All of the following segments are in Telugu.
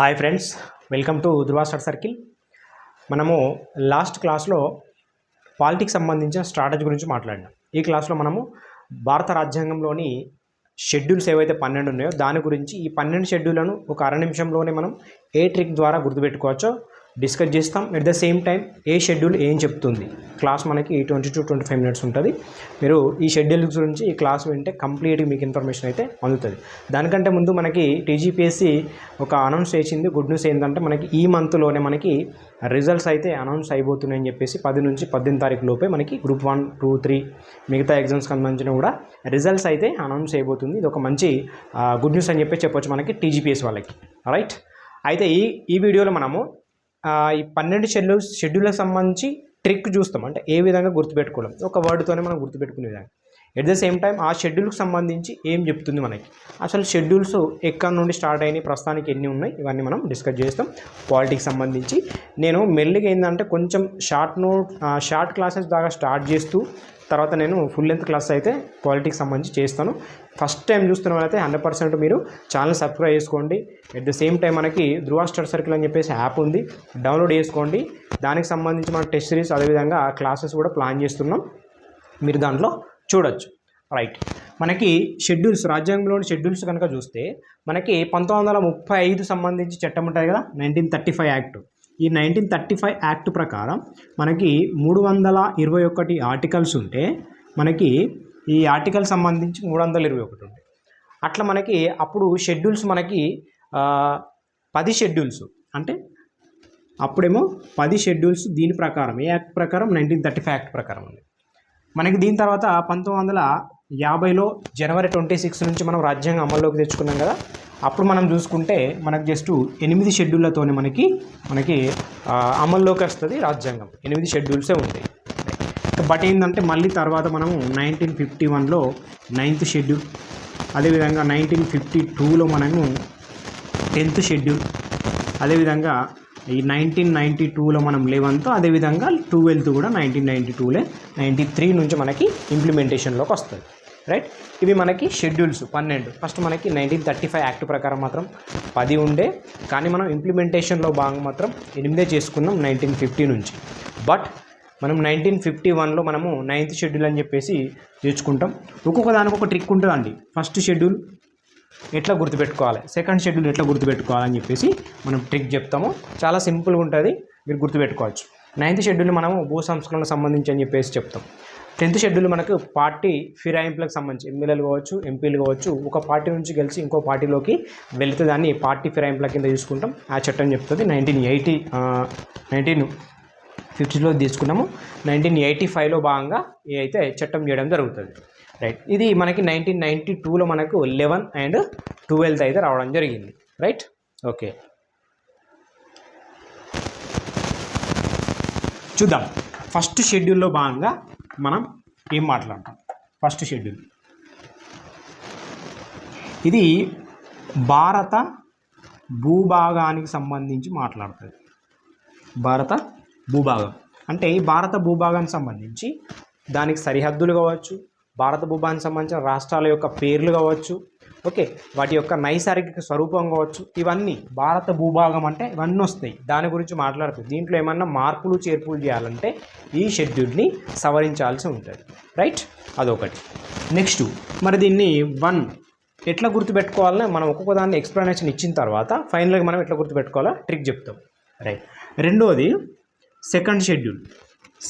Hi friends welcome to Dhruva Circle. మనము లాస్ట్ క్లాస్లో పాలిటిక్స్ సంబంధించిన స్ట్రాటజీ గురించి మాట్లాడినాం. ఈ క్లాస్లో మనము భారత రాజ్యాంగంలోని షెడ్యూల్స్ ఏవైతే పన్నెండు ఉన్నాయో దాని గురించి ఈ పన్నెండు షెడ్యూళ్ళను ఒక అర నిమిషంలోనే మనం ఏ ట్రిక్ ద్వారా గుర్తుపెట్టుకోవచ్చో డిస్కస్ చేస్తాం. ఎట్ ద సేమ్ టైం ఏ షెడ్యూల్ ఏం చెప్తుంది? క్లాస్ మనకి twenty to twenty five minutes ఉంటుంది. మీరు ఈ షెడ్యూల్ గురించి ఈ క్లాస్ వింటే కంప్లీట్గా మీకు ఇన్ఫర్మేషన్ అయితే అందుతుంది. దానికంటే ముందు మనకి టీజీపీఎస్సి ఒక అనౌన్స్ చేసింది. గుడ్ న్యూస్ ఏంటంటే మనకి ఈ మంత్లోనే మనకి రిజల్ట్స్ అయితే అనౌన్స్ అయిపోతున్నాయని చెప్పేసి పది నుంచి పద్దెనిమిది తారీఖు లోపే మనకి గ్రూప్ వన్ టూ త్రీ మిగతా ఎగ్జామ్స్ సంబంధించిన కూడా రిజల్ట్స్ అయితే అనౌన్స్ అయిపోతుంది. ఇది ఒక మంచి గుడ్ న్యూస్ అని చెప్పి చెప్పొచ్చు మనకి టీజీపీఎస్ వాళ్ళకి. రైట్ అయితే ఈ ఈ వీడియోలో మనము ఈ పన్నెండు షెడ్యూల్ షెడ్యూళ్ళకి సంబంధించి ట్రిక్ చూస్తాం. అంటే ఏ విధంగా గుర్తుపెట్టుకోవడం ఒక వర్డ్తోనే మనం గుర్తుపెట్టుకునే విధంగా ఎట్ ద సేమ్ టైం ఆ షెడ్యూల్కి సంబంధించి ఏం చెప్తుంది మనకి? అసలు షెడ్యూల్స్ ఎక్కడి నుండి స్టార్ట్ అయినాయి? ప్రస్తుతానికి ఎన్ని ఉన్నాయి? ఇవన్నీ మనం డిస్కస్ చేస్తాం. పాలిటిక్స్ సంబంధించి. నేను మెల్లిగా ఏంటంటే కొంచెం షార్ట్ నోట్ షార్ట్ క్లాసెస్ దాకా స్టార్ట్ చేస్తూ తర్వాత నేను ఫుల్ లెంత్ క్లాస్ అయితే పాలిటిక్స్ సంబంధించి చేస్తాను. ఫస్ట్ టైం చూస్తున్న వాళ్ళైతే హండ్రెడ్ పర్సెంట్ మీరు ఛానల్ సబ్స్క్రైబ్ చేసుకోండి. ఎట్ ద సేమ్ టైం మనకి ధృవ స్టార్ సర్కిల్ అని చెప్పేసి యాప్ ఉంది. డౌన్లోడ్ చేసుకోండి. దానికి సంబంధించి మన టెస్ట్ సిరీస్ అదేవిధంగా క్లాసెస్ కూడా ప్లాన్ చేస్తున్నాం. మీరు దాంట్లో చూడొచ్చు. రైట్. మనకి షెడ్యూల్స్ రాజ్యాంగంలోని షెడ్యూల్స్ కనుక చూస్తే మనకి పంతొమ్మిది వందల ముప్పై ఐదు సంబంధించి చట్టం ఉంటుంది కదా నైన్టీన్ థర్టీ ఫైవ్ యాక్ట్. ఈ నైన్టీన్ థర్టీ ఫైవ్ యాక్ట్ ప్రకారం మనకి మూడు వందల ఇరవై ఒకటి ఆర్టికల్స్ ఉంటే మనకి ఈ ఆర్టికల్ సంబంధించి మూడు వందల ఇరవై ఒకటి ఉంటాయి అట్లా మనకి అప్పుడు షెడ్యూల్స్ మనకి పది షెడ్యూల్స్. అంటే అప్పుడేమో పది షెడ్యూల్స్ దీని ప్రకారం ఏ యాక్ట్ ప్రకారం? నైన్టీన్ థర్టీ ఫైవ్ యాక్ట్ ప్రకారం ఉంది. మనకి దీని తర్వాత పంతొమ్మిది వందల యాభైలో జనవరి ట్వంటీ సిక్స్ నుంచి మనం రాజ్యాంగం అమల్లోకి తెచ్చుకున్నాం కదా. అప్పుడు మనం చూసుకుంటే మనకు జస్ట్ ఎనిమిది షెడ్యూళ్ళతోనే మనకి మనకి అమల్లోకి వస్తుంది రాజ్యాంగం. ఎనిమిది షెడ్యూల్సే ఉంటాయి. బట్ ఏంటంటే మళ్ళీ తర్వాత మనము నైన్టీన్ ఫిఫ్టీ వన్లో నైన్త్ షెడ్యూల్ అదేవిధంగా నైన్టీన్ ఫిఫ్టీ టూలో మనము టెన్త్ షెడ్యూల్ అదేవిధంగా ఈ నైన్టీన్ నైంటీ టూలో మనం లెవెన్తో అదేవిధంగా ట్వెల్త్ కూడా నైన్టీన్ నైంటీ టూలే నైంటీ త్రీ నుంచి మనకి ఇంప్లిమెంటేషన్లోకి వస్తుంది. రైట్ ఇవి మనకి షెడ్యూల్స్ పన్నెండు. ఫస్ట్ మనకి నైన్టీన్ థర్టీ ఫైవ్ యాక్ట్ ప్రకారం మాత్రం పది ఉండే. కానీ మనం ఇంప్లిమెంటేషన్లో భాగం మాత్రం ఎనిమిదే చేసుకున్నాం నైన్టీన్ ఫిఫ్టీ నుంచి. బట్ మనం నైన్టీన్ ఫిఫ్టీ వన్లో మనము నైన్త్ షెడ్యూల్ అని చెప్పేసి తెచ్చుకుంటాం. ఒక్కొక్క దానికి ఒక ట్రిక్ ఉంటుందండి. ఫస్ట్ షెడ్యూల్ ఎట్లా గుర్తుపెట్టుకోవాలి? సెకండ్ షెడ్యూల్ ఎట్లా గుర్తుపెట్టుకోవాలని చెప్పేసి మనం ట్రిక్ చెప్తాము. చాలా సింపుల్గా ఉంటుంది. మీరు గుర్తుపెట్టుకోవచ్చు. నైన్త్ షెడ్యూల్ మనము భూ సంస్కరణకు సంబంధించి అని చెప్పేసి చెప్తాం. టెన్త్ షెడ్యూల్ మనకు పార్టీ ఫిరాయింపులకు సంబంధించి ఎమ్మెల్యేలు కావచ్చు ఎంపీలు కావచ్చు ఒక పార్టీ నుంచి గెలిచి ఇంకో పార్టీలోకి వెళితే దాన్ని పార్టీ ఫిరాయింపుల కింద తీసుకుంటాం. ఆ చట్టం చెప్తుంది. నైన్టీన్ ఎయిటీ నైన్టీన్ ఫిఫ్టీలో తీసుకున్నాము. నైన్టీన్ ఎయిటీ ఫైవ్లో భాగంగా ఏ అయితే చట్టం చేయడం జరుగుతుంది. రైట్ ఇది మనకి నైన్టీన్ నైంటీ టూలో మనకు లెవెన్ అండ్ ట్వెల్త్ అయితే రావడం జరిగింది. రైట్ ఓకే చూద్దాం. ఫస్ట్ షెడ్యూల్లో భాగంగా మనం ఏం మాట్లాడతాం? ఫస్ట్ షెడ్యూల్ ఇది భారత భూభాగానికి సంబంధించి మాట్లాడుతుంది. భారత భూభాగం. అంటే భారత భూభాగానికి సంబంధించి దానికి సరిహద్దులు కావచ్చు భారత భూభానికి సంబంధించిన రాష్ట్రాల యొక్క పేర్లు కావచ్చు ఓకే వాటి యొక్క నైసర్గిక స్వరూపం కావచ్చు ఇవన్నీ భారత భూభాగం అంటే ఇవన్నీ వస్తాయి. దాని గురించి మాట్లాడుతుంది దీంట్లో ఏమన్నా మార్పులు చేర్పులు చేయాలంటే ఈ షెడ్యూల్ని సవరించాల్సి ఉంటుంది. రైట్? అదొకటి. నెక్స్ట్ మరి దీన్ని వన్ ఎట్లా గుర్తుపెట్టుకోవాలని మనం ఒక్కొక్క దాన్ని ఎక్స్ప్లెనేషన్ ఇచ్చిన తర్వాత ఫైనల్గా మనం ఎట్లా గుర్తుపెట్టుకోవాలో ట్రిక్ చెప్తాం. రైట్. రెండోది సెకండ్ షెడ్యూల్.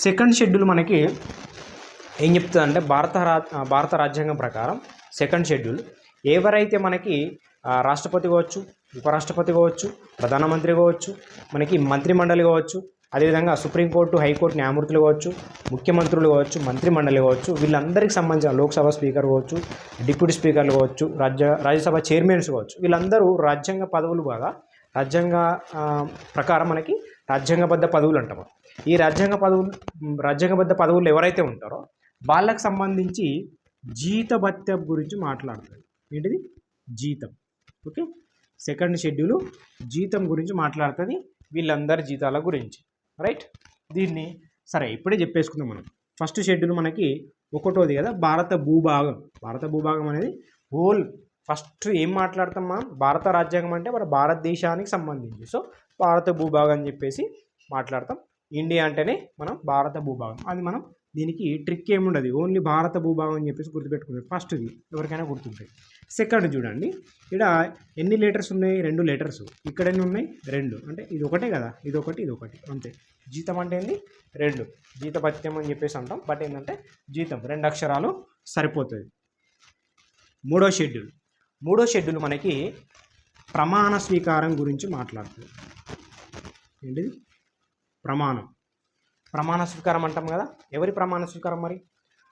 సెకండ్ షెడ్యూల్ మనకి ఏం చెప్తుందంటే భారత రా భారత రాజ్యాంగం ప్రకారం సెకండ్ షెడ్యూల్ ఎవరైతే మనకి రాష్ట్రపతి కావచ్చు ఉపరాష్ట్రపతి కావచ్చు ప్రధానమంత్రి కావచ్చు మనకి మంత్రిమండలి కావచ్చు అదేవిధంగా సుప్రీంకోర్టు హైకోర్టు న్యాయమూర్తులు కావచ్చు ముఖ్యమంత్రులు కావచ్చు మంత్రిమండలి కావచ్చు వీళ్ళందరికీ సంబంధించిన లోక్సభ స్పీకర్ కావచ్చు డిప్యూటీ స్పీకర్లు కావచ్చు రాజ్య రాజ్యసభ చైర్మన్స్ కావచ్చు వీళ్ళందరూ రాజ్యాంగ పదవులు బాగా రాజ్యాంగ ప్రకారం మనకి రాజ్యాంగబద్ధ పదవులు అంటాము ఈ రాజ్యాంగ పదవులు రాజ్యాంగబద్ధ పదవులు ఎవరైతే ఉంటారో వాళ్ళకు సంబంధించి జీతభత్యం గురించి మాట్లాడుతుంది ఏంటిది? జీతం. ఓకే? సెకండ్ షెడ్యూలు జీతం గురించి మాట్లాడుతుంది వీళ్ళందరి జీతాల గురించి. రైట్? దీన్ని సరే ఇప్పుడే చెప్పేసుకుందాం మనం. ఫస్ట్ షెడ్యూల్ మనకి ఒకటోది కదా భారత భూభాగం. భారత భూభాగం అనేది హోల్. ఫస్ట్ ఏం మాట్లాడతాం మనం? భారత రాజ్యాంగం అంటే మన భారతదేశానికి సంబంధించి. సో భారత భూభాగం అని చెప్పేసి మాట్లాడతాం. ఇండియా అంటేనే మనం భారత భూభాగం. అది మనం దీనికి ట్రిక్ ఏముండదు. ఓన్లీ భారత భూభాగం అని చెప్పేసి గుర్తుపెట్టుకుంటారు ఫస్ట్ది ఎవరికైనా గుర్తుంటాయి. సెకండ్ చూడండి. ఇక్కడ ఎన్ని లెటర్స్ ఉన్నాయి? రెండు లెటర్స్ ఇక్కడ ఎన్ని ఉన్నాయి? రెండు. అంటే ఇది ఒకటే కదా? ఇది ఒకటి ఇది ఒకటి. అంతే. జీతం అంటే ఏంది? రెండు. జీతపత్యం అని చెప్పేసి అంటాం. బట్ ఏంటంటే జీతం. రెండు అక్షరాలు సరిపోతుంది మూడో షెడ్యూల్. మూడో షెడ్యూల్ మనకి ప్రమాణ స్వీకారం గురించి మాట్లాడుతుంది. ఏంటిది? ప్రమాణం. ప్రమాణ స్వీకారం అంటాం కదా? ఎవరి ప్రమాణ స్వీకారం మరి?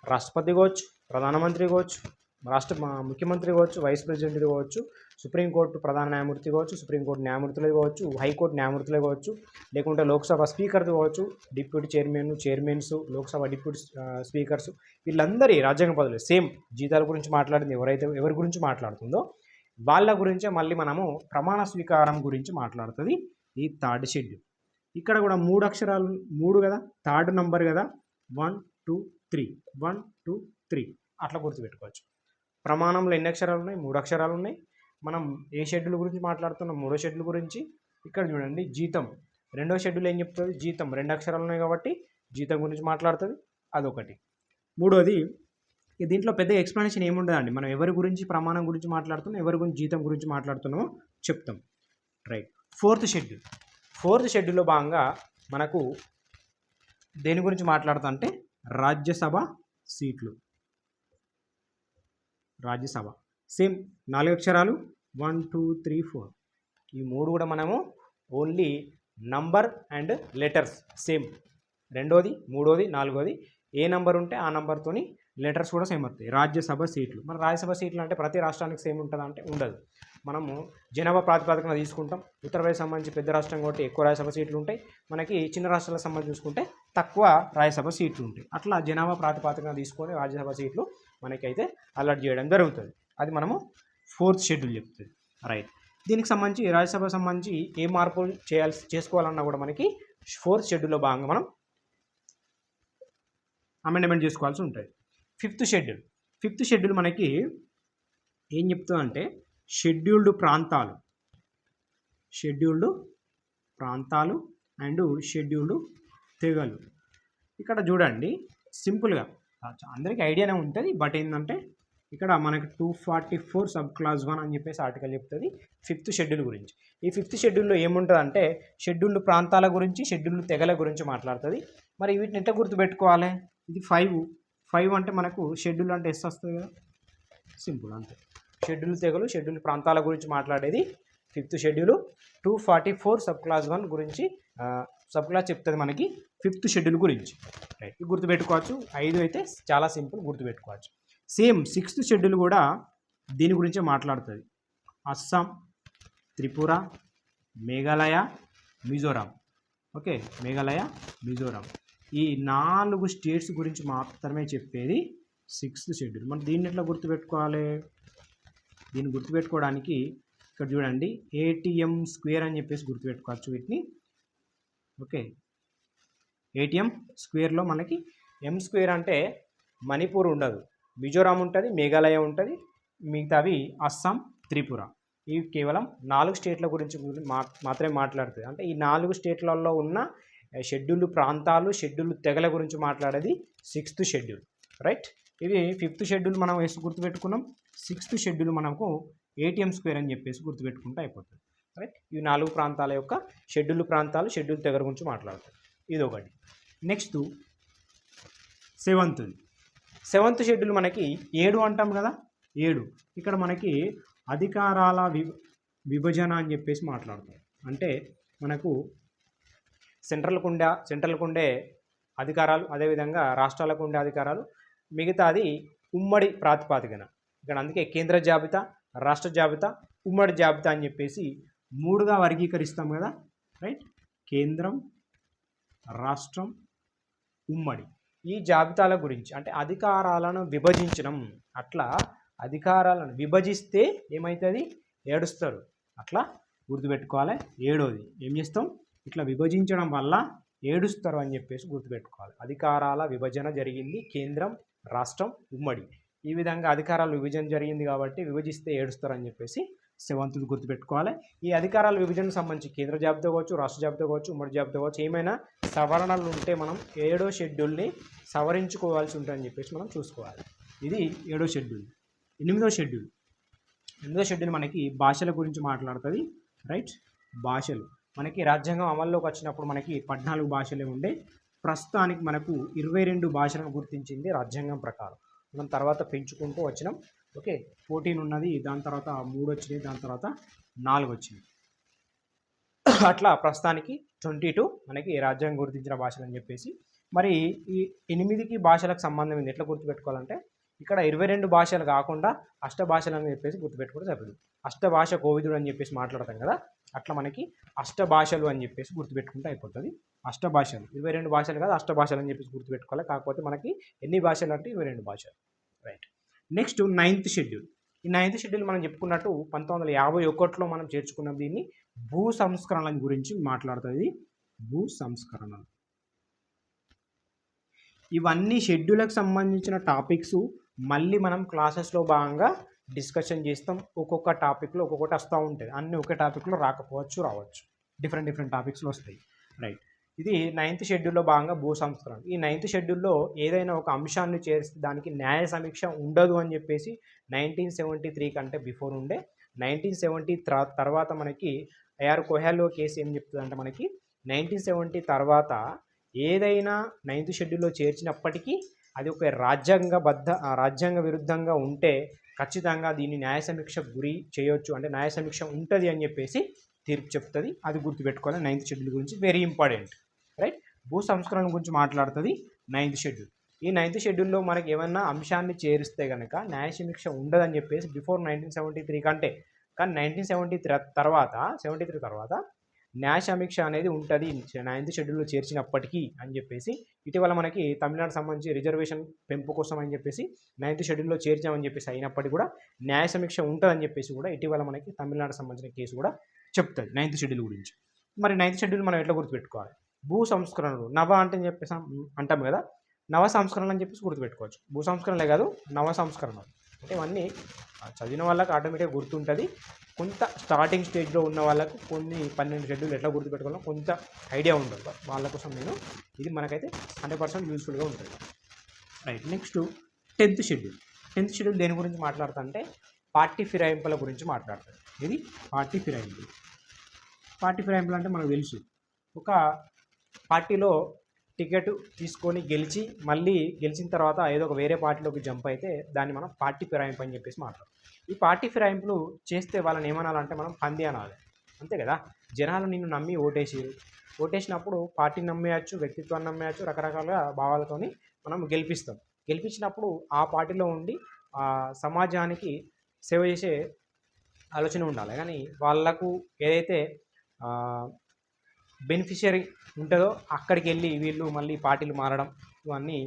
రాష్ట్రపతి కావచ్చు ప్రధానమంత్రి కావచ్చు రాష్ట్ర మా- ముఖ్యమంత్రి కావచ్చు వైస్ ప్రెసిడెంట్ కావచ్చు సుప్రీంకోర్టు ప్రధాన న్యాయమూర్తి కావచ్చు సుప్రీంకోర్టు న్యాయమూర్తులే కావచ్చు హైకోర్టు న్యాయమూర్తులే కావచ్చు లేకుంటే లోక్సభ స్పీకర్ది కావచ్చు deputy chairman chairmans Lok Sabha deputy speakers వీళ్ళందరి రాజ్యాంగ పదవులు సేమ్. జీతాల గురించి మాట్లాడింది ఎవరైతే ఎవరి గురించి మాట్లాడుతుందో వాళ్ళ గురించే మళ్ళీ మనము ప్రమాణ స్వీకారం గురించి మాట్లాడుతుంది ఈ థర్డ్ షెడ్యూల్. ఇక్కడ కూడా మూడు అక్షరాలు మూడు కదా? థర్డ్ నంబర్ కదా? One two three. One two three. అట్లా గుర్తుపెట్టుకోవచ్చు. ప్రమాణంలో ఎన్ని అక్షరాలు ఉన్నాయి? మూడు అక్షరాలు ఉన్నాయి. మనం ఏ షెడ్యూల్ గురించి మాట్లాడుతున్నాం? మూడో షెడ్యూల్ గురించి. ఇక్కడ చూడండి జీతం. రెండో షెడ్యూల్ ఏం చెప్తుంది? జీతం. రెండు అక్షరాలు ఉన్నాయి కాబట్టి జీతం గురించి మాట్లాడుతుంది. అదొకటి. మూడోది దీంట్లో పెద్ద ఎక్స్ప్లెనేషన్ ఏముండదండి. మనం ఎవరి గురించి ప్రమాణం గురించి మాట్లాడుతున్నాం ఎవరి గురించి జీతం గురించి మాట్లాడుతున్నామో చెప్తాం. రైట్. Fourth schedule. ఫోర్త్ షెడ్యూల్లో భాగంగా మనకు దేని గురించి మాట్లాడుతా అంటే రాజ్యసభ సీట్లు. రాజ్యసభ. సేమ్ నాలుగు అక్షరాలు వన్ టూ త్రీ ఫోర్. ఈ మూడు కూడా మనము only number and letters same. రెండోది మూడోది నాలుగోది. ఏ నంబర్ ఉంటే ఆ నంబర్తోని లెటర్స్ కూడా సేమ్ వస్తాయి. రాజ్యసభ సీట్లు. మన రాజ్యసభ సీట్లు అంటే ప్రతి రాష్ట్రానికి సేమ్ ఉంటుందా అంటే ఉండదు. మనము జనాభా ప్రాతిపదికన తీసుకుంటాం. ఉత్తరప్రదేశ్ సంబంధించి పెద్ద రాష్ట్రం కాబట్టి ఎక్కువ రాజ్యసభ సీట్లు ఉంటాయి మనకి చిన్న రాష్ట్రాలకు సంబంధించి చూసుకుంటే తక్కువ రాజ్యసభ సీట్లు ఉంటాయి అట్లా జనాభా ప్రాతిపదికన తీసుకొని రాజ్యసభ సీట్లు మనకైతే అలర్ట్ చేయడం జరుగుతుంది. అది మనము ఫోర్త్ షెడ్యూల్ చెప్తుంది. రైట్. దీనికి సంబంధించి రాజ్యసభ సంబంధించి ఏ మార్పులు చేయాల్సి చేసుకోవాలన్నా కూడా మనకి ఫోర్త్ షెడ్యూల్లో భాగంగా మనం అమెండ్మెంట్ చేసుకోవాల్సి ఉంటుంది ఫిఫ్త్ షెడ్యూల్. ఫిఫ్త్ షెడ్యూల్ మనకి ఏం చెప్తుందంటే షెడ్యూల్డ్ ప్రాంతాలు. షెడ్యూల్డ్ ప్రాంతాలు అండ్ షెడ్యూల్డ్ తెగలు. ఇక్కడ చూడండి సింపుల్గా. అందరికీ ఐడియానే ఉంటుంది బట్ ఏంటంటే ఇక్కడ మనకి two forty four sub class one అని చెప్పేసి ఆర్టికల్ చెప్తుంది ఫిఫ్త్ షెడ్యూల్ గురించి. ఈ ఫిఫ్త్ షెడ్యూల్లో ఏముంటుంది అంటే షెడ్యూల్డ్ ప్రాంతాల గురించి షెడ్యూల్డ్ తెగల గురించి మాట్లాడుతుంది. మరి వీటిని ఎట్లా గుర్తుపెట్టుకోవాలి ఇది ఫైవ్ ఫైవ్ అంటే మనకు షెడ్యూల్ అంటే ఎస్ వస్తుంది కదా? సింపుల్ అంతే. షెడ్యూల్ తెగలు షెడ్యూల్ ప్రాంతాల గురించి మాట్లాడేది. Fifth schedule. Two forty four sub class one గురించి సబ్ క్లాస్ చెప్తుంది మనకి ఫిఫ్త్ షెడ్యూల్ గురించి. రైట్ గుర్తుపెట్టుకోవచ్చు. ఐదు అయితే చాలా సింపుల్ గుర్తుపెట్టుకోవచ్చు. సేమ్ సిక్స్త్ షెడ్యూల్ కూడా దీని గురించే మాట్లాడుతుంది. అస్సాం త్రిపుర మేఘాలయ మిజోరాం. ఓకే మేఘాలయ మిజోరాం. ఈ నాలుగు స్టేట్స్ గురించి మాత్రమే చెప్పేది సిక్స్త్ షెడ్యూల్. మనం దీన్ని ఎట్లా గుర్తుపెట్టుకోవాలి? దీన్ని గుర్తుపెట్టుకోవడానికి ఇక్కడ చూడండి ఏటీఎం స్క్వేర్ అని చెప్పేసి గుర్తుపెట్టుకోవచ్చు వీటిని. ఓకే. ఏటీఎం స్క్వేర్లో మనకి ఎం స్క్వేర్ అంటే మణిపూర్ ఉండదు. మిజోరాం ఉంటుంది మేఘాలయ ఉంటుంది మిగతావి అస్సాం త్రిపుర. ఇవి కేవలం నాలుగు స్టేట్ల గురించి మాత్రమే మాట్లాడుతుంది. అంటే ఈ నాలుగు స్టేట్లలో ఉన్న షెడ్యూల్ ప్రాంతాలు షెడ్యూల్ తెగల గురించి మాట్లాడేది సిక్స్త్ షెడ్యూల్. రైట్? ఇది ఫిఫ్త్ షెడ్యూల్ మనం వేసి గుర్తుపెట్టుకున్నాం. సిక్స్త్ షెడ్యూల్ మనకు ఏటీఎం స్క్వేర్ అని చెప్పేసి గుర్తుపెట్టుకుంటే అయిపోతుంది. రైట్ ఈ నాలుగు ప్రాంతాల యొక్క షెడ్యూల్ ప్రాంతాలు షెడ్యూల్ దగ్గర గురించి మాట్లాడుతుంది ఇది ఒకటి నెక్స్ట్ సెవెంత్ సెవెంత్ షెడ్యూల్ మనకి ఏడు అంటాం కదా? ఏడు. ఇక్కడ మనకి అధికారాల వి విభజన అని చెప్పేసి మాట్లాడుతాం. అంటే మనకు సెంట్రల్కు ఉండే సెంట్రల్కు ఉండే అధికారాలు అదేవిధంగా రాష్ట్రాలకు ఉండే అధికారాలు మిగతాది ఉమ్మడి ప్రాతిపాదికన. ఇక్కడ అందుకే కేంద్ర జాబితా రాష్ట్ర జాబితా ఉమ్మడి జాబితా అని చెప్పేసి మూడుగా వర్గీకరిస్తాం కదా రైట్? కేంద్రం రాష్ట్రం ఉమ్మడి. ఈ జాబితాల గురించి అంటే అధికారాలను విభజించడం అట్లా అధికారాలను విభజిస్తే ఏమవుతుంది ఏడుస్తారు. అట్లా గుర్తుపెట్టుకోవాలి. ఏడోది ఏం చేస్తాం? ఇట్లా విభజించడం వల్ల ఏడుస్తారు అని చెప్పేసి గుర్తుపెట్టుకోవాలి. అధికారాల విభజన జరిగింది కేంద్రం రాష్ట్రం ఉమ్మడి. ఈ విధంగా అధికారాలు విభజన జరిగింది కాబట్టి విభజిస్తే ఏడుస్తారని చెప్పేసి సెవెంత్ది గుర్తుపెట్టుకోవాలి. ఈ అధికారాల విభజనకు సంబంధించి కేంద్ర జాబితా కావచ్చు రాష్ట్ర జాబితా కావచ్చు ఉమ్మడి జాబితా కావచ్చు ఏమైనా సవరణలు ఉంటే మనం ఏడో షెడ్యూల్ని సవరించుకోవాల్సి ఉంటుందని చెప్పేసి మనం చూసుకోవాలి. ఇది ఏడో షెడ్యూల్. ఎనిమిదో షెడ్యూల్. ఎనిమిదో షెడ్యూల్ మనకి భాషల గురించి మాట్లాడుతుంది. రైట్? భాషలు. మనకి రాజ్యాంగం అమల్లోకి వచ్చినప్పుడు మనకి పద్నాలుగు భాషలే ఉండే. ప్రస్తుతానికి మనకు ఇరవై రెండు భాషలను గుర్తించింది రాజ్యాంగం ప్రకారం. మనం తర్వాత పెంచుకుంటూ వచ్చినాం. ఓకే ఫోర్టీన్ ఉన్నది దాని తర్వాత మూడు వచ్చినాయి దాని తర్వాత నాలుగు వచ్చినాయి. అట్లా ప్రస్తుతానికి ట్వంటీ టూ మనకి రాజ్యాంగం గుర్తించిన భాషలు అని చెప్పేసి. మరి ఈ ఎనిమిదికి భాషలకు సంబంధం ఏంది? ఎట్లా గుర్తుపెట్టుకోవాలంటే ఇక్కడ ఇరవై రెండు భాషలు కాకుండా అష్ట భాషలు అని చెప్పేసి గుర్తుపెట్టుకుంటే సరిపోదు. అష్ట భాష కోవిదుడు అని చెప్పేసి మాట్లాడతాం కదా అట్లా మనకి అష్ట భాషలు అని చెప్పేసి గుర్తుపెట్టుకుంటే అయిపోతుంది. అష్ట భాషలు ఇరవై రెండు భాషలు కాదు అష్టభాషలు అని చెప్పేసి గుర్తుపెట్టుకోవాలి. కాకపోతే మనకి ఎన్ని భాషలు అంటే ఇరవై రెండు భాషలు. రైట్ నెక్స్ట్ నైన్త్ షెడ్యూల్ ఈ నైన్త్ షెడ్యూల్ మనం చెప్పుకున్నట్టు పంతొమ్మిది వందల యాభై ఒకటిలో మనం చేర్చుకున్న దీన్ని భూ సంస్కరణల గురించి మాట్లాడుతుంది. భూ సంస్కరణలు. ఇవన్నీ షెడ్యూల్కి సంబంధించిన టాపిక్స్ మళ్ళీ మనం క్లాసెస్లో భాగంగా డిస్కషన్ చేస్తాం. ఒక్కొక్క టాపిక్లో ఒక్కొక్కటి వస్తూ ఉంటుంది అన్ని ఒకే టాపిక్లో రాకపోవచ్చు రావచ్చు. డిఫరెంట్ డిఫరెంట్ టాపిక్స్లో వస్తాయి. రైట్. ఇది నైన్త్ షెడ్యూల్లో భాగంగా భూ సంస్కరణ. ఈ నైన్త్ షెడ్యూల్లో ఏదైనా ఒక అంశాన్ని చేరిస్తే దానికి న్యాయ సమీక్ష ఉండదు అని చెప్పేసి నైన్టీన్ సెవెంటీ త్రీ కంటే బిఫోర్ ఉండే నైన్టీన్ సెవెంటీ తర్వాత మనకి ఐఆర్ కోహాలో కేసు ఏం చెప్తుందంటే మనకి నైన్టీన్ సెవెంటీ తర్వాత ఏదైనా నైన్త్ షెడ్యూల్లో చేర్చినప్పటికీ అది ఒక రాజ్యాంగబద్ధ రాజ్యాంగ విరుద్ధంగా ఉంటే ఖచ్చితంగా దీన్ని న్యాయ సమీక్ష గురి చేయొచ్చు. అంటే న్యాయ సమీక్ష ఉంటుంది అని చెప్పేసి తీర్పు చెప్తుంది. అది గుర్తుపెట్టుకోవాలి. నైన్త్ షెడ్యూల్ గురించి వెరీ ఇంపార్టెంట్. రైట్? భూ సంస్కరణ గురించి మాట్లాడుతుంది నైన్త్ షెడ్యూల్. ఈ నైన్త్ షెడ్యూల్లో మనకి ఏమన్నా అంశాన్ని చేరిస్తే కనుక న్యాయ సమీక్ష ఉండదని చెప్పేసి బిఫోర్ నైన్టీన్ సెవెంటీ త్రీ కంటే కానీ నైన్టీన్ సెవెంటీ త్రీ తర్వాత సెవెంటీ త్రీ తర్వాత న్యాయ సమీక్ష అనేది ఉంటుంది. నైన్త్ షెడ్యూల్లో చేర్చినప్పటికీ అని చెప్పేసి ఇటీవల మనకి తమిళనాడు సంబంధించి రిజర్వేషన్ పెంపు కోసం అని చెప్పేసి నైన్త్ షెడ్యూల్లో చేర్చామని చెప్పేసి అయినప్పటికీ కూడా న్యాయ సమీక్ష ఉంటుందని చెప్పేసి కూడా ఇటీవల మనకి తమిళనాడు సంబంధించిన కేసు కూడా చెప్తుంది నైన్త్ షెడ్యూల్ గురించి. మరి నైన్త్ షెడ్యూల్ మనం ఎట్లా గుర్తుపెట్టుకోవాలి? భూ సంస్కరణలు నవ అంటే అని చెప్పేసి అంటాం కదా? నవ సంస్కరణలు అని చెప్పేసి గుర్తుపెట్టుకోవచ్చు. భూ సంస్కరణలే కాదు నవ సంస్కరణలు. అంటే ఇవన్నీ చదివిన వాళ్ళకి ఆటోమేటిక్గా గుర్తుంటుంది. కొంత స్టార్టింగ్ స్టేజ్లో ఉన్న వాళ్ళకు కొన్ని పన్నెండు షెడ్యూల్ ఎట్లా గుర్తుపెట్టుకోవాలో కొంత ఐడియా ఉంటుంది. వాళ్ళ కోసం నేను ఇది మనకైతే హండ్రెడ్ పర్సెంట్ యూస్ఫుల్గా ఉంటుంది. Right next tenth schedule tenth schedule దేని గురించి మాట్లాడుతా అంటే పార్టీ ఫిరాయింపుల గురించి మాట్లాడతారు ఇది పార్టీ ఫిరాయింపులు. పార్టీ ఫిరాయింపులు అంటే మనకు తెలుసు. ఒక పార్టీలో టికెట్ తీసుకొని గెలిచి మళ్ళీ గెలిచిన తర్వాత ఏదో ఒక వేరే పార్టీలోకి జంప్ అయితే దాన్ని మనం పార్టీ ఫిరాయింపు అని చెప్పేసి మాట్లాడతాం. ఈ పార్టీ ఫిరాయింపులు చేస్తే వాళ్ళని ఏమనాలంటే మనం పంది అనాలి. అంతే కదా? జనాలు నిన్ను నమ్మి ఓటేసారు ఓటేసినప్పుడు పార్టీని నమ్మేయచ్చు వ్యక్తిత్వాన్ని నమ్మేయచ్చు రకరకాల భావాలతోని మనం గెలిపిస్తాం. గెలిపించినప్పుడు ఆ పార్టీలో ఉండి ఆ సమాజానికి సేవ చేసే ఆలోచన ఉండాలి. కానీ వాళ్ళకు ఏదైతే బెనిఫిషియరీ ఉంటుందో అక్కడికి వెళ్ళి వీళ్ళు మళ్ళీ పార్టీలు మారడం ఇవన్నీ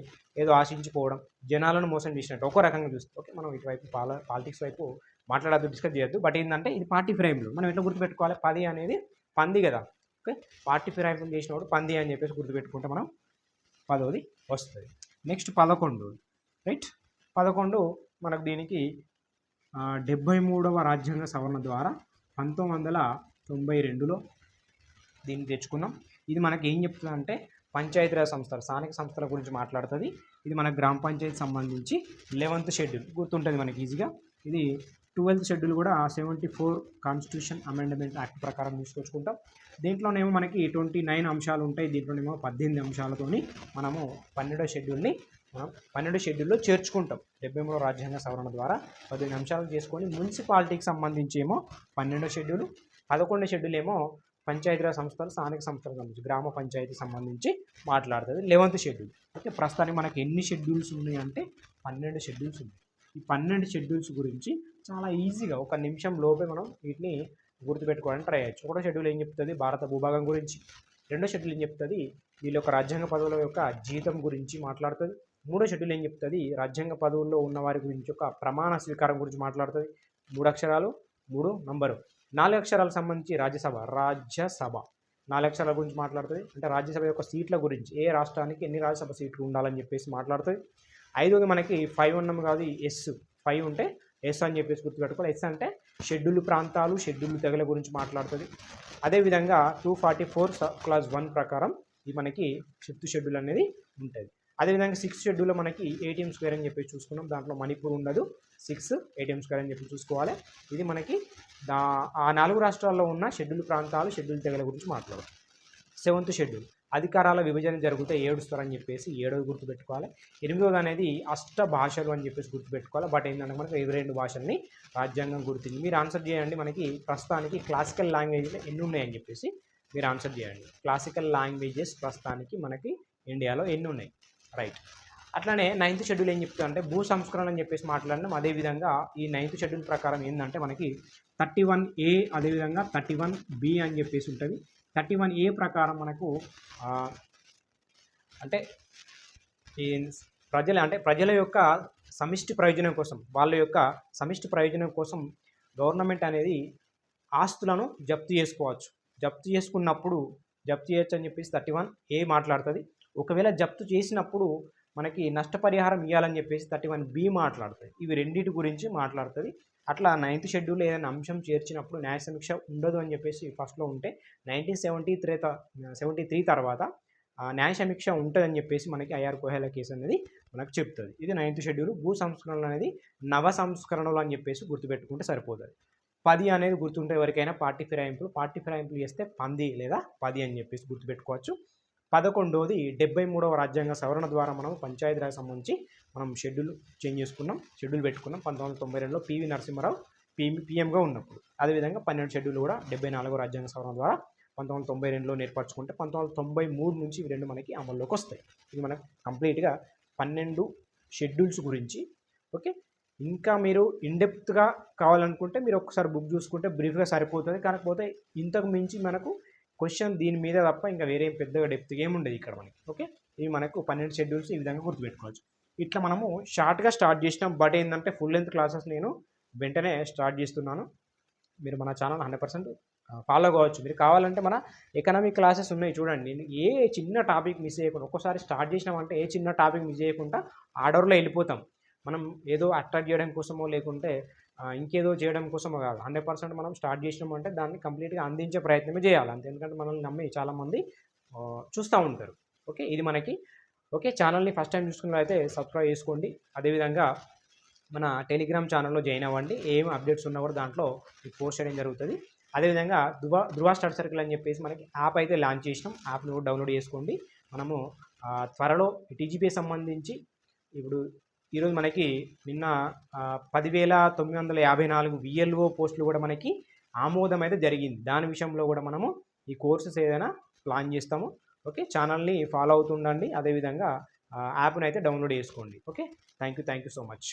ఏదో ఆశించుకోవడం జనాలను మోసం చేసినట్టు ఒక రకంగా చూస్తే. ఓకే మనం ఇటువైపు పాల పాలిటిక్స్ వైపు మాట్లాడద్దు డిస్కస్ చేయొద్దు. బట్ ఏంటంటే ఇది పార్టీ ఫ్రేమ్లు. మనం ఎట్లా గుర్తుపెట్టుకోవాలి? పది అనేది పంది కదా. ఓకే పార్టీ ఫిరాయింపులు చేసినప్పుడు పంది అని చెప్పేసి గుర్తుపెట్టుకుంటే మనం పదవది వస్తుంది. నెక్స్ట్ పదకొండు రైట్? పదకొండు మనకు దీనికి డెబ్భై మూడవ రాజ్యాంగ సవరణ ద్వారా పంతొమ్మిది వందల తొంభై రెండులో దీన్ని తెచ్చుకున్నాం. ఇది మనకి ఏం చెప్తుంది అంటే పంచాయతీరాజ్ సంస్థలు స్థానిక సంస్థల గురించి మాట్లాడుతుంది. ఇది మన గ్రామ పంచాయతీ సంబంధించి లెవెంత్ షెడ్యూల్ గుర్తుంటుంది మనకి ఈజీగా. ఇది ట్వెల్త్ షెడ్యూల్ కూడా seventy four constitution amendment act ప్రకారం తీసుకొచ్చుకుంటాం. దీంట్లోనేమో మనకి ట్వంటీ నైన్ అంశాలు ఉంటాయి. దీంట్లోనేమో పద్దెనిమిది అంశాలతోని మనము పన్నెండో షెడ్యూల్ని మనం పన్నెండు షెడ్యూల్లో చేర్చుకుంటాం. డెబ్బై మూడో రాజ్యాంగ సవరణ ద్వారా పదిహేను అంశాలు చేసుకొని మున్సిపాలిటీకి సంబంధించి ఏమో పన్నెండో షెడ్యూల్ పదకొండో షెడ్యూల్ ఏమో పంచాయతీరాజ్ సంస్థలు స్థానిక సంస్థలకు సంబంధించి గ్రామ పంచాయతీ సంబంధించి మాట్లాడుతుంది. Eleventh schedule. అయితే ప్రస్తుతానికి మనకి ఎన్ని షెడ్యూల్స్ ఉన్నాయంటే పన్నెండు షెడ్యూల్స్ ఉన్నాయి. ఈ పన్నెండు షెడ్యూల్స్ గురించి చాలా ఈజీగా ఒక నిమిషం లోపే మనం వీటిని గుర్తుపెట్టుకోవడానికి ట్రై చేయొచ్చు. ఒకటో షెడ్యూల్ ఏం చెప్తుంది? భారత భూభాగం గురించి. రెండో షెడ్యూల్ ఏం చెప్తుంది? వీళ్ళ యొక్క రాజ్యాంగ పదవుల యొక్క జీతం గురించి మాట్లాడుతుంది. మూడో షెడ్యూల్ ఏం చెప్తుంది? రాజ్యాంగ పదవుల్లో ఉన్న వారి గురించి ఒక ప్రమాణ స్వీకారం గురించి మాట్లాడుతుంది. మూడు అక్షరాలు మూడు నంబరు. నాలుగు అక్షరాలకు సంబంధించి రాజ్యసభ రాజ్యసభ. నాలుగు అక్షరాల గురించి మాట్లాడుతుంది. అంటే రాజ్యసభ యొక్క సీట్ల గురించి ఏ రాష్ట్రానికి ఎన్ని రాజ్యసభ సీట్లు ఉండాలని చెప్పేసి మాట్లాడుతుంది. ఐదోది మనకి ఫైవ్ ఉన్నాం కాదు ఎస్. ఫైవ్ ఉంటే ఎస్ అని చెప్పేసి గుర్తుపెట్టుకోవాలి. ఎస్ అంటే షెడ్యూల్ ప్రాంతాలు షెడ్యూల్ తెగల గురించి మాట్లాడుతుంది. అదేవిధంగా two forty four class one ప్రకారం ఇది మనకి ఫిఫ్త్ షెడ్యూల్ అనేది ఉంటుంది. అదేవిధంగా సిక్స్ షెడ్యూల్లో మనకి ఏటీఎం స్క్వేర్ అని చెప్పి చూసుకున్నాం. దాంట్లో మణిపూర్ ఉండదు. సిక్స్ ఏటీఎం స్క్వేర్ అని చెప్పి చూసుకోవాలి. ఇది మనకి దా ఆ నాలుగు రాష్ట్రాల్లో ఉన్న షెడ్యూల్ ప్రాంతాలు షెడ్యూల్ తెగల గురించి మాట్లాడదు. సెవెంత్ షెడ్యూల్ అధికారాల విభజన జరిగితే ఏడుస్తారని చెప్పేసి ఏడవది గుర్తుపెట్టుకోవాలి. ఎనిమిదవది అనేది అష్ట భాషలు అని చెప్పేసి గుర్తుపెట్టుకోవాలి. బట్ ఏంటంటే మనకి ఇరవై రెండు భాషల్ని రాజ్యాంగం గుర్తింది మీరు ఆన్సర్ చేయండి. మనకి ప్రస్తుతానికి క్లాసికల్ లాంగ్వేజ్లో ఎన్ని ఉన్నాయని చెప్పేసి మీరు ఆన్సర్ చేయండి. క్లాసికల్ లాంగ్వేజెస్ ప్రస్తుతానికి మనకి ఇండియాలో ఎన్ని ఉన్నాయి? రైట్. అట్లానే నైన్త్ షెడ్యూల్ ఏం చెప్తా అంటే భూ సంస్కరణ అని చెప్పేసి మాట్లాడినాం. అదేవిధంగా ఈ నైన్త్ షెడ్యూల్ ప్రకారం ఏంటంటే మనకి థర్టీ వన్ ఏ అదేవిధంగా థర్టీ వన్ బి అని చెప్పేసి ఉంటుంది. థర్టీ వన్ ఏ ప్రకారం మనకు అంటే ఈ ప్రజల అంటే ప్రజల యొక్క సమిష్టి ప్రయోజనం కోసం వాళ్ళ యొక్క సమిష్టి ప్రయోజనం కోసం గవర్నమెంట్ అనేది ఆస్తులను జప్తు చేసుకోవచ్చు. జప్తు చేసుకున్నప్పుడు జప్తు చేయొచ్చు అని చెప్పేసి థర్టీ వన్ ఏ మాట్లాడుతుంది. ఒకవేళ జప్తు చేసినప్పుడు మనకి నష్టపరిహారం ఇవ్వాలని చెప్పేసి థర్టీ వన్ బి మాట్లాడుతుంది. ఇవి రెండింటి గురించి మాట్లాడుతుంది. అట్లా నైన్త్ షెడ్యూల్ ఏదైనా అంశం చేర్చినప్పుడు న్యాయ సమీక్ష ఉండదు అని చెప్పేసి ఫస్ట్లో ఉంటే nineteen seventy three seventy three తర్వాత ఆ, న్యాయ సమీక్ష ఉంటుందని చెప్పేసి మనకి ఐఆర్ కోహెల కేసు అనేది మనకు చెప్తుంది. ఇది నైన్త్ షెడ్యూల్. భూ సంస్కరణలు అనేది నవ సంస్కరణలు అని చెప్పేసి గుర్తుపెట్టుకుంటే సరిపోతుంది. పది అనేది గుర్తుంటే ఎవరికైనా పార్టీ ఫిరాయింపులు పార్టీ ఫిరాయింపులు చేస్తే పంది లేదా పది అని చెప్పేసి గుర్తుపెట్టుకోవచ్చు. పదకొండవది డెబ్బై మూడవ రాజ్యాంగ సవరణ ద్వారా మనం పంచాయతీరాజ్ సంబంధించి మనం షెడ్యూల్ చేంజ్ చేసుకున్నాం షెడ్యూల్ పెట్టుకున్నాం. పంతొమ్మిది వందల తొంభై రెండులో పివి నరసింహారావు పిఎం పీఎంగా ఉన్నప్పుడు. అదేవిధంగా పన్నెండు షెడ్యూల్ కూడా డెబ్బై నాలుగో రాజ్యాంగ సవరణ ద్వారా పంతొమ్మిది వందల తొంభై రెండులో నేర్పరచుకుంటే పంతొమ్మిది వందల తొంభై మూడు నుంచి ఇవి రెండు మనకి అమల్లోకి వస్తాయి. ఇది మనకు కంప్లీట్గా పన్నెండు షెడ్యూల్స్ గురించి ఓకే? ఇంకా మీరు ఇన్డెప్త్గా కావాలనుకుంటే మీరు ఒకసారి బుక్ చూసుకుంటే బ్రీఫ్గా సరిపోతుంది. కాకపోతే ఇంతకు మించి మనకు క్వశ్చన్ దీని మీద తప్ప ఇంకా వేరే పెద్దగా డెప్త్ ఏమి ఉండదు ఇక్కడ మనకి ఓకే? ఇవి మనకు పన్నెండు షెడ్యూల్స్ ఈ విధంగా గుర్తుపెట్టుకోవచ్చు. ఇట్లా మనము షార్ట్గా స్టార్ట్ చేసినాం బట్ ఏంటంటే ఫుల్ లెంత్ క్లాసెస్ నేను వెంటనే స్టార్ట్ చేస్తున్నాను. మీరు మన ఛానల్ హండ్రెడ్ పర్సెంట్ ఫాలో కావచ్చు. మీరు కావాలంటే మన ఎకనామిక్ క్లాసెస్ ఉన్నాయి చూడండి. ఏ చిన్న టాపిక్ మిస్ చేయకుండా ఒక్కసారి స్టార్ట్ చేసినామంటే ఏ చిన్న టాపిక్ మిస్ చేయకుండా ఆర్డర్లో వెళ్ళిపోతాం. మనం ఏదో అట్రాక్ట్ చేయడం కోసమో లేకుంటే ఇంకేదో చేయడం కోసం కాదు. హండ్రెడ్ పర్సెంట్ మనం స్టార్ట్ చేసినాం అంటే దాన్ని కంప్లీట్గా అందించే ప్రయత్నమే చేయాలి. అంతే ఎందుకంటే మనల్ని నమ్మి చాలామంది చూస్తూ ఉంటారు. ఓకే ఇది మనకి. ఓకే ఛానల్ని ఫస్ట్ టైం చూసుకున్నట్లయితే సబ్స్క్రైబ్ చేసుకోండి. అదేవిధంగా మన టెలిగ్రామ్ ఛానల్లో జాయిన్ అవ్వండి. ఏం అప్డేట్స్ ఉన్నా కూడా దాంట్లో మీకు పోస్ట్ చేయడం జరుగుతుంది. అదేవిధంగా ధృవ ధృవ స్టార్ సర్కిల్ అని చెప్పేసి మనకి యాప్ అయితే లాంచ్ చేసినాం. యాప్ను కూడా డౌన్లోడ్ చేసుకోండి. మనము త్వరలో టీజీపీ సంబంధించి ఇప్పుడు ఈరోజు మనకి నిన్న పదివేల తొమ్మిది వందల యాభై నాలుగు విఎల్ఓ పోస్టులు కూడా మనకి ఆమోదం అయితే జరిగింది. దాని విషయంలో కూడా మనము ఈ కోర్సెస్ ఏదైనా ప్లాన్ చేస్తాము. ఓకే? ఛానల్ని ఫాలో అవుతుండండి. అదేవిధంగా ఆ, యాప్ని అయితే డౌన్లోడ్ చేసుకోండి. Okay? Thank you thank you so much.